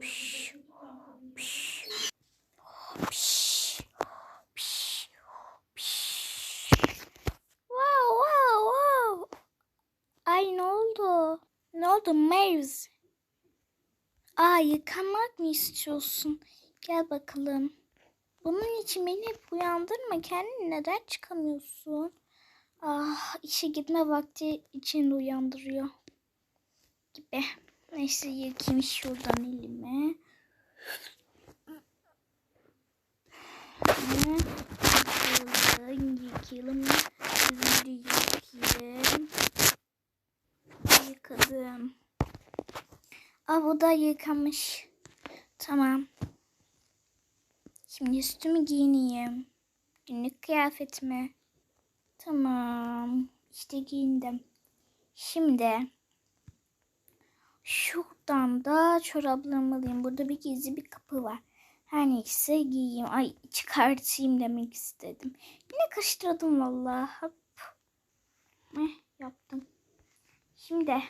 Piş, piş, piş, piş, piş. Wow, wow, wow. Ay ne oldu? Ne oldu Maves? Aa yıkanmak mı istiyorsun? Gel bakalım. Bunun için beni hep uyandırma. Kendini neden çıkamıyorsun? Ah işe gitme vakti için uyandırıyor. Gibi. Neyse yıkayayım şuradan elime. Hı, Yıkayalım. Yüzümü yıkayayım. Yıkadım. Aa bu da yıkamış. Tamam. Şimdi üstümü giyineyim. Günlük kıyafetimi. Tamam. İşte giyindim. Şimdi şuradan da çoraplarımı alayım. Burada bir gizli bir kapı var. Her neyse giyeyim. Ay çıkartayım demek istedim. Yine karıştırdım vallahi. Hop. Eh, yaptım. Şimdi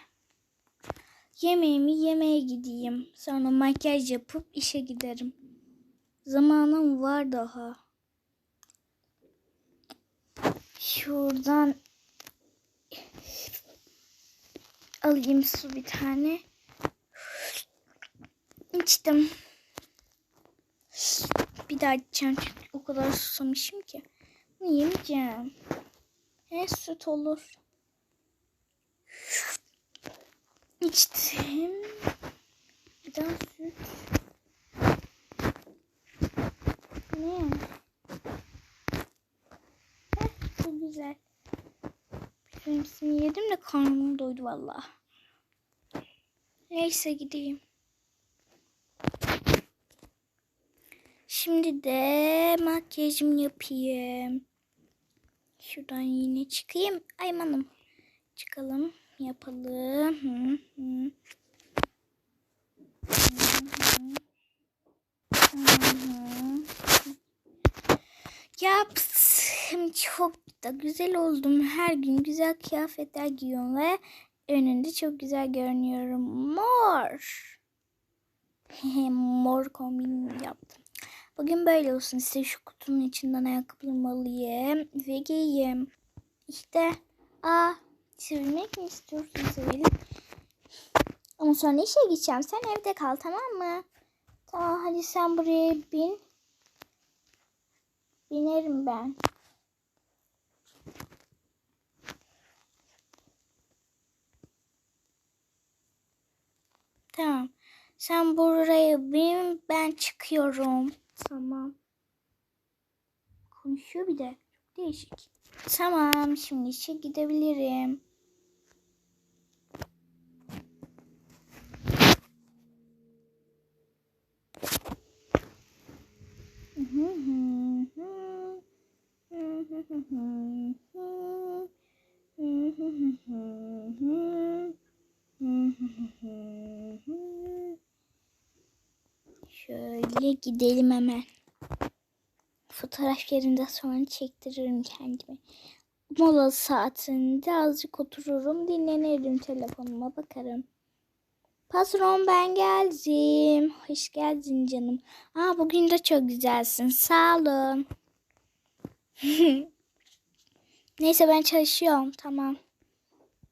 yemeğimi yemeye gideyim. Sonra makyaj yapıp işe giderim. Zamanım var daha. Şuradan alayım su bir tane. İçtim. Bir daha içeceğim çünkü o kadar susamışım ki. Bunu yemeyeceğim. He süt olur. İçtim. Bir daha süt. Ne? Heh, bu güzel. Hepsini yedim de karnım doydu valla. Neyse gideyim. Şimdi de makyajımı yapayım. Şuradan yine çıkayım. Aymanım. Çıkalım. Yapalım. Hı hı. Hı hı. Yaptım. Çok da güzel oldum. Her gün güzel kıyafetler giyiyorum ve önünde çok güzel görünüyorum. Mor. Mor kombin yaptım. Bugün böyle olsun. Size şu kutunun içinden ayakkabılarımı alayım ve giyeyim. İşte. Aa, sevilmek mi istiyorsun sevelim? Ama sonra işe gideceğim. Sen evde kal tamam mı? Tamam hadi sen buraya bin. Binerim ben. Tamam. Sen buraya bin ben çıkıyorum. Tamam. Konuşuyor bir de. Çok değişik. Tamam şimdi işe gidebilirim. Şöyle gidelim hemen. Fotoğraf yerinde sonra çektiririm kendimi. Mola saatinde azıcık otururum, dinlenirim, telefonuma bakarım. Patron ben geldim. Hoş geldin canım. Aa bugün de çok güzelsin. Sağ olun. Neyse ben çalışıyorum. Tamam.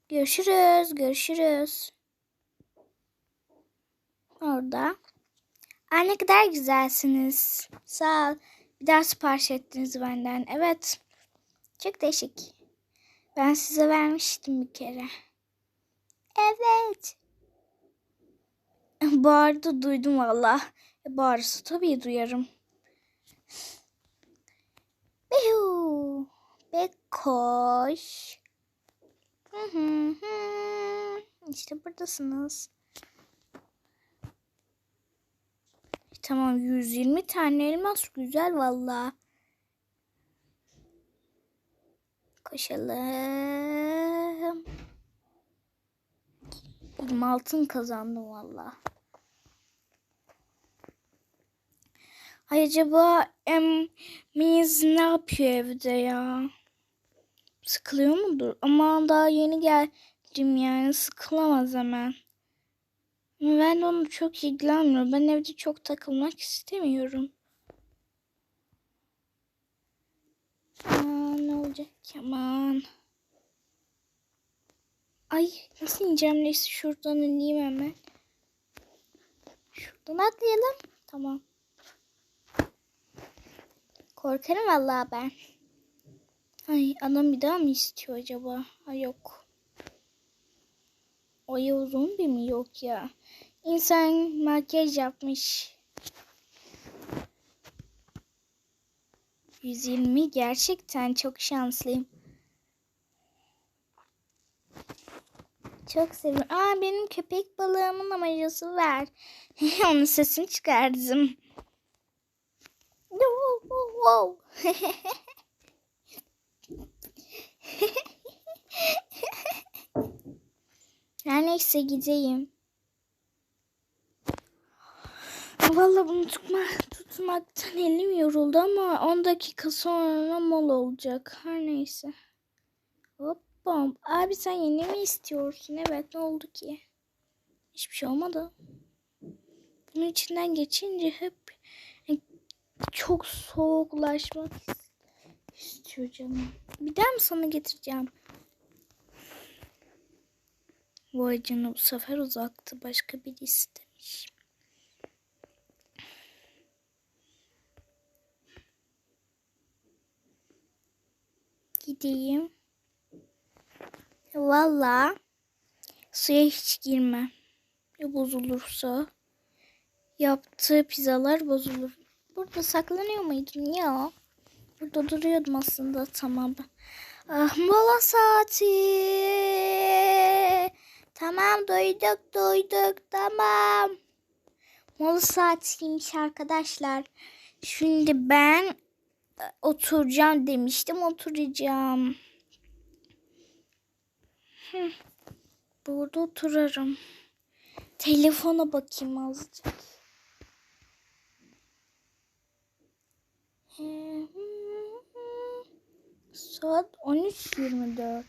Görüşürüz. Görüşürüz. Orada. Aa ne kadar güzelsiniz. Sağ ol. Bir daha sipariş ettiniz benden. Evet. Çok değişik. Ben size vermiştim bir kere. Evet. Bağırdı duydum valla. E, bağırırsa tabii duyarım. Bihu. Bekoş. Hı hı hı. İşte buradasınız. Tamam 120 tane elmas güzel valla. Koşalım. Benim altın kazandım valla. Ay acaba em, Miz ne yapıyor evde ya? Sıkılıyor mudur? Ama daha yeni geldim yani sıkılamaz hemen. Ben onu çok ilgilenmiyorum. Ben evde çok takılmak istemiyorum. Aa, ne olacak ki aman. Ay nasıl ineceğim neyse şuradan ineyim hemen. Şuradan atlayalım. Tamam. Korkarım vallahi ben. Ay adam bir daha mı istiyor acaba? Ay yok. Ya zombi mi yok ya? İnsan makyaj yapmış. 120 gerçekten çok şanslıyım. Çok seviyorum. Aa benim köpek balığımın amacası var. Onun sesini çıkardım. Her neyse gideyim. Vallahi bunu tutma, tutmaktan elim yoruldu ama 10 dakika sonra mol olacak. Her neyse. Hop bom. Abi sen yeni mi istiyorsun? Evet ne oldu ki? Hiçbir şey olmadı. Bunun içinden geçince hep çok soğuklaşmak istiyor canım. Bir daha mı sana getireceğim? Vay canına bu sefer uzaktı. Başka biri istemiş. Gideyim. Valla suya hiç girme. Ya bozulursa yaptığı pizzalar bozulur. Burada saklanıyor muydun ya? Burada duruyordum aslında tamam. Ah mola saati. Tamam duyduk duyduk tamam. Mola saatiymiş arkadaşlar. Şimdi ben e, oturacağım demiştim oturacağım. Burada oturarım. Telefona bakayım azıcık. Saat 13.24.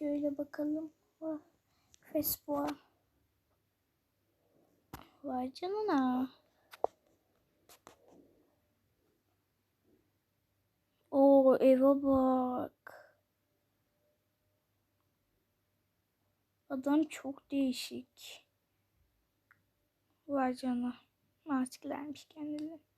Şöyle bakalım. Facebook'a. Vay canına. Oo eve bak. Adam çok değişik. Vay canına. Masklermiş kendileri.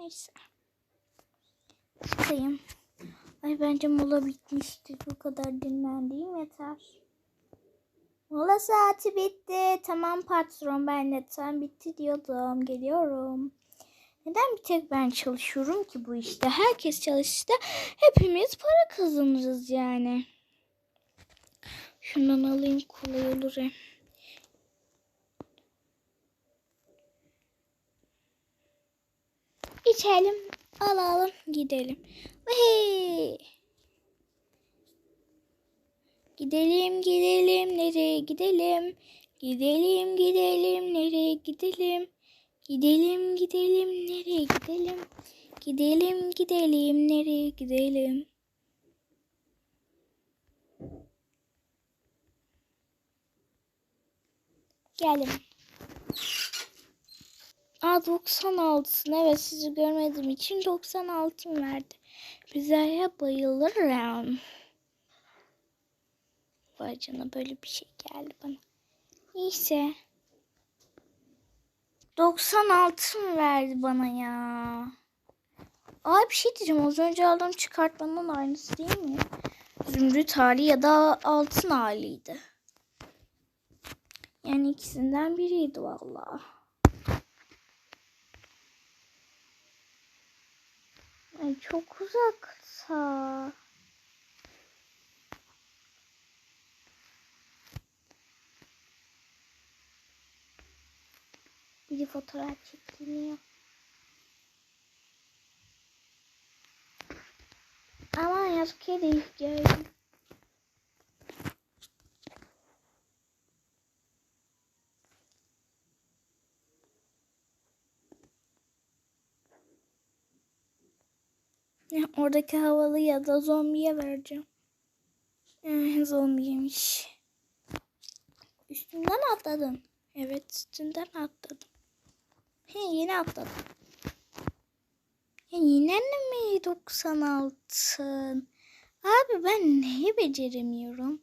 Neyse. Çıkayım. Ay bence mola bitmiştir. Bu kadar dinlendiğim yeter. Mola saati bitti. Tamam patron ben de tam bitti diyordum. Geliyorum. Neden bir tek ben çalışıyorum ki bu işte? Herkes çalışsa hepimiz para kazanırız yani. Şundan alayım kolay olur hem. İçelim, alalım, gidelim. Hey! Gidelim, gidelim, nereye gidelim? Gidelim, gidelim, nereye gidelim? Gidelim, gidelim, nereye gidelim? Gidelim, gidelim, nereye gidelim? Gelin. Aa 96'sın. Evet sizi görmediğim için 96 verdi. Pizzaya bayılırım. Vay canına böyle bir şey geldi bana. Neyse. 96 mı verdi bana ya? Aa bir şey diyeceğim. Az önce aldığım çıkartmanın aynısı değil mi? Zümrüt hali ya da altın haliydi. Yani ikisinden biriydi vallahi. Ay çok uzakta. Biri fotoğraf çekiliyor. Aman yazık kedi geldi. Oradaki havalı ya da zombiye vereceğim. Zombiymiş. Üstünden atladım. Evet üstünden atladım. He yine atladım. Ya yine mi 96? Abi ben neyi beceremiyorum?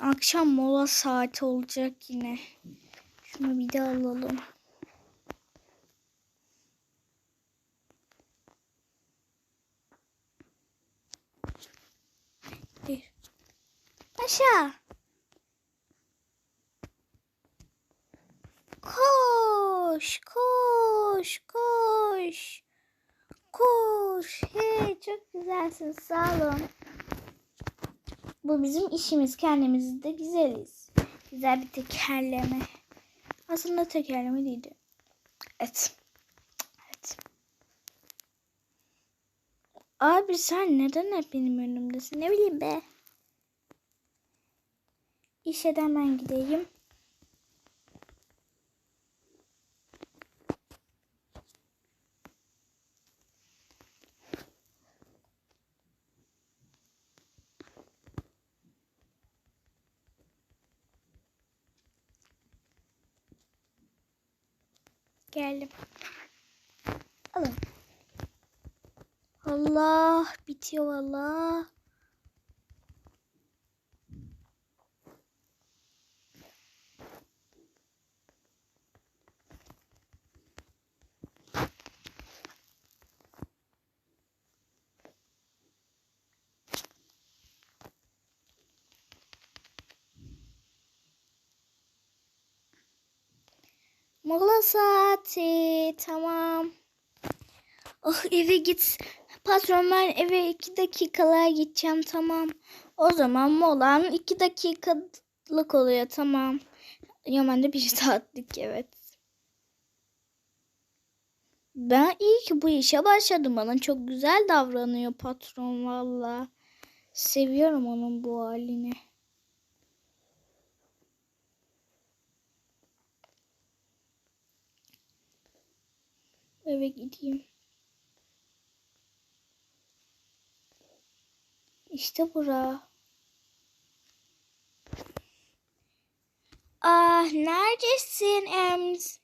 Akşam mola saati olacak yine. Şunu bir de alalım. Aşağı. Koş, koş, koş. Koş. Hey, çok güzelsin. Sağ olun. Bu bizim işimiz. Kendimiz de güzeliz. Güzel bir tekerleme. Aslında tekerleme değildi. Evet. Evet. Abi sen neden hep benim önümdesin? Ne bileyim be. İşe de hemen gideyim. Geldim. Alın. Allah bitiyor valla. Mola saati tamam. Oh eve git. Patron ben eve iki dakikalığa gideceğim tamam. O zaman molan iki dakikalık oluyor tamam. Yaman da bir saatlik evet. Ben iyi ki bu işe başladım. Bana çok güzel davranıyor patron valla. Seviyorum onun bu halini. Eve gideyim. İşte bura. Ah neredesin Ems?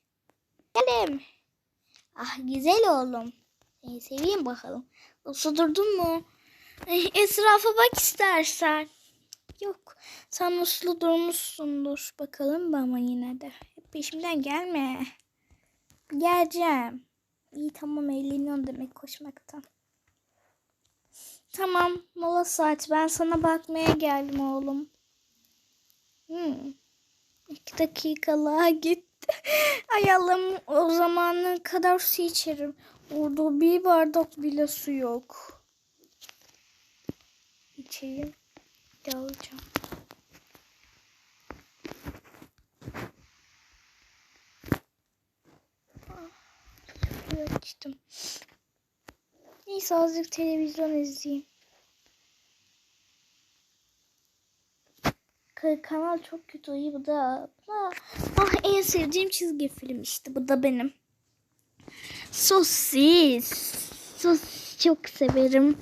Geldim. Ah güzel oğlum. Seni seveyim bakalım. Usudurdun mu? Eh, Etrafa bak istersen. Yok. Sen uslu durmuşsundur. Bakalım ama yine de. Peşimden gelme. Geleceğim. İyi tamam eğleniyorsun demek koşmaktan. Tamam mola saat ben sana bakmaya geldim oğlum. Hmm. İki dakikalığa gitti. Ay Allah'ım o zamana kadar su içerim. Orada bir bardak bile su yok. İçeyim. Bir Suyu açtım. Neyse azıcık televizyon izleyeyim. Ka- Kanal çok kötü iyi bu da. Ah, en sevdiğim çizgi film işte bu da benim. Sosis. Sosis çok severim.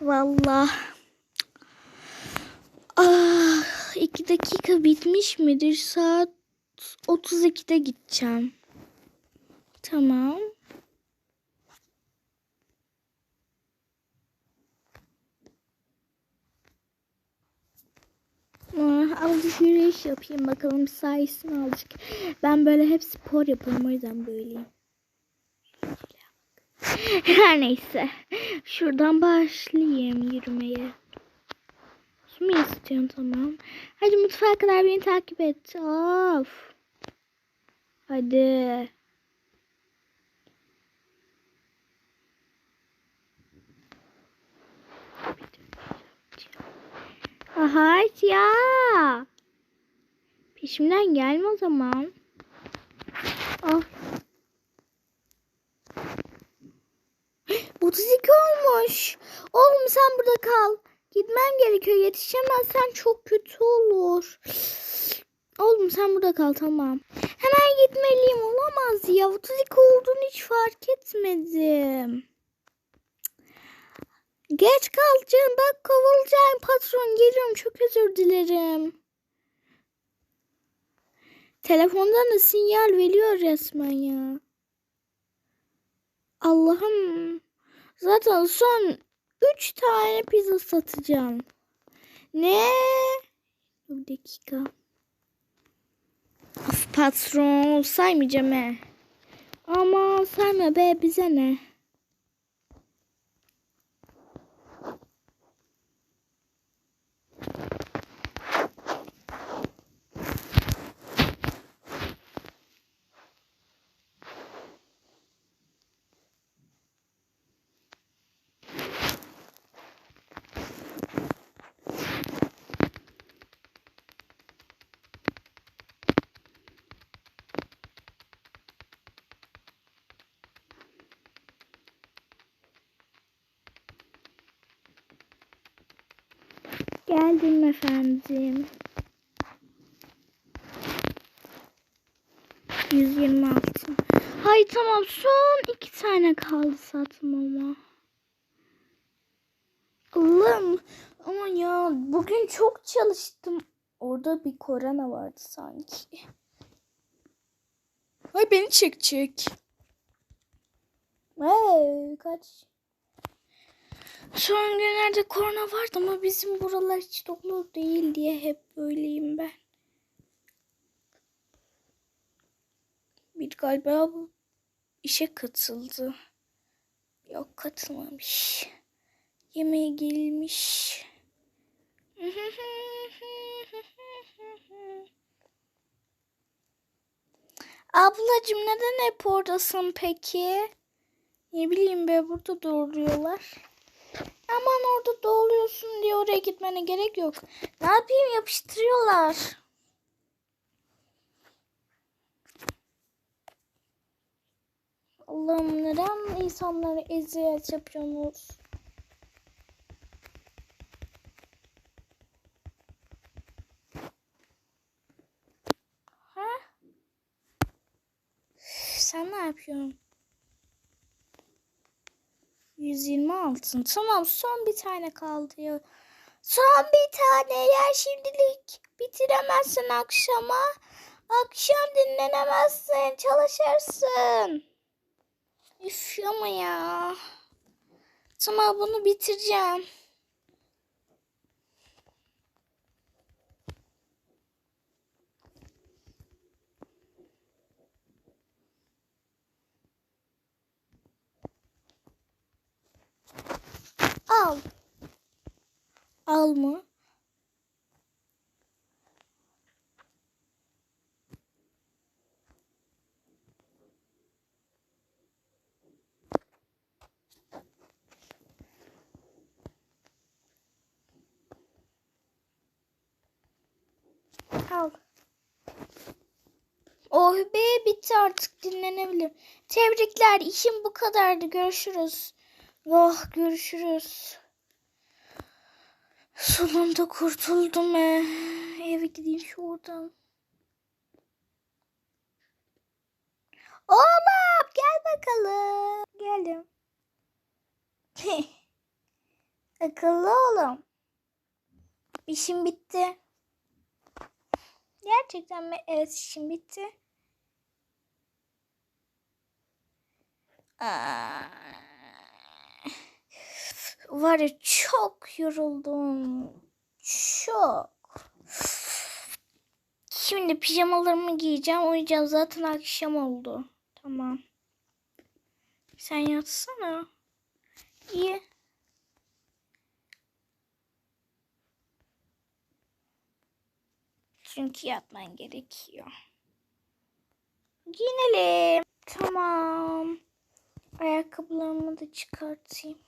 Valla. Ah, iki dakika bitmiş midir? Saat 32'de gideceğim. Tamam. Ah, Alışveriş yapayım bakalım sayesinde alacak. Ben böyle hep spor yaparım o yüzden böyleyim. Her neyse. Şuradan başlayayım yürümeye. Su mu istiyorsun tamam. Hadi mutfağa kadar beni takip et. Of. Hadi. Aha ya. Peşimden gelme o zaman. Al. 32 olmuş. Oğlum sen burada kal. Gitmem gerekiyor. Yetişemezsen çok kötü olur. Oğlum sen burada kal tamam. Hemen gitmeliyim. Olamaz ya. 32 olduğunu hiç fark etmedim. Geç kalacağım. Bak kovulacağım. Patron geliyorum. Çok özür dilerim. Telefondan da sinyal veriyor resmen ya. Allah'ım. Zaten son 3 tane pizza satacağım. Ne? Bir dakika. Of patron saymayacağım he. Ama sayma be bize ne? Geldim efendim. 126. Hay tamam son iki tane kaldı satmama. Allah'ım aman ya bugün çok çalıştım. Orada bir korona vardı sanki. Ay beni çekecek. Hey, kaç? Son günlerde korona vardı ama bizim buralar hiç dolu değil diye hep böyleyim ben. Bir galiba bu işe katıldı. Yok katılmamış. Yemeğe gelmiş. Ablacığım neden hep oradasın peki? Ne bileyim be burada doğruyorlar. Aman orada doğuluyorsun diye oraya gitmene gerek yok. Ne yapayım yapıştırıyorlar. Allah'ım neden insanlara eziyet yapıyorsunuz? Ha? Sen ne yapıyorsun? 120 altın. Tamam son bir tane kaldı ya. Son bir tane yer şimdilik. Bitiremezsin akşama. Akşam dinlenemezsin. Çalışırsın. Üf ama ya. Tamam bunu bitireceğim. Al. Al mı? Al. Oh be bitti artık dinlenebilirim. Tebrikler işim bu kadardı görüşürüz. Oh görüşürüz. Sonunda kurtuldum he. Eve gideyim şuradan. Oğlum gel bakalım. Geldim. Akıllı oğlum. İşim bitti. Gerçekten mi? Evet işim bitti. Aa, var ya çok yoruldum. Çok. Şimdi pijamalarımı giyeceğim. Uyuyacağım. Zaten akşam oldu. Tamam. Sen yatsana. İyi. Çünkü yatman gerekiyor. Giyinelim. Tamam. Ayakkabılarımı da çıkartayım.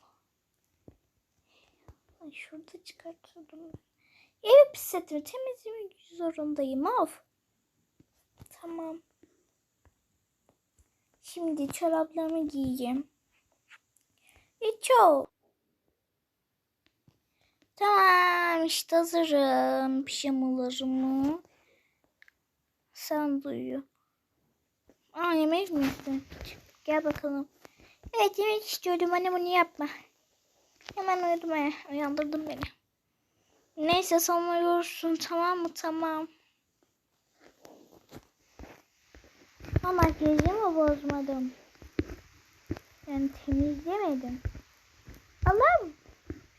Ay şurada çıkartıyordum. Evi pislettim. Temizlemek zorundayım. Of. Tamam. Şimdi çoraplarımı giyeyim. İço. Tamam işte hazırım. Pijamalarımı. Sen duyu. Aa yemek mi? Gel bakalım. Evet yemek istiyordum. Anne bunu yapma. Hemen uyudum. Uyandırdın beni. Neyse sonra tamam mı? Tamam. Ama makyajımı bozmadım. Yani temizlemedim. Allah'ım.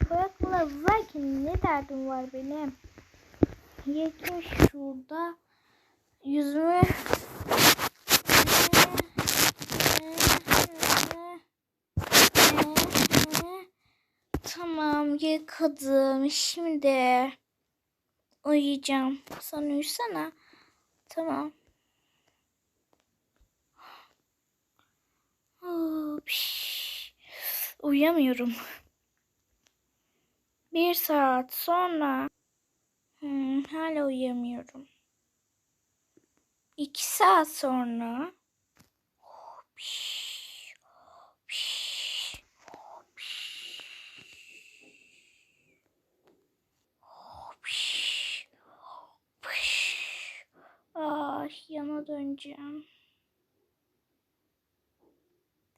Boyaklar varken ne derdim var benim? Yakın şurada yüzümü Tamam yıkadım. Şimdi uyuyacağım. Sen uyusana. Tamam. Uyuyamıyorum. Bir saat sonra Hmm, hala uyuyamıyorum. İki saat sonra Oh, piş, Ah yana döneceğim.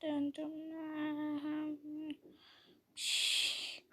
Döndüm. Şşş.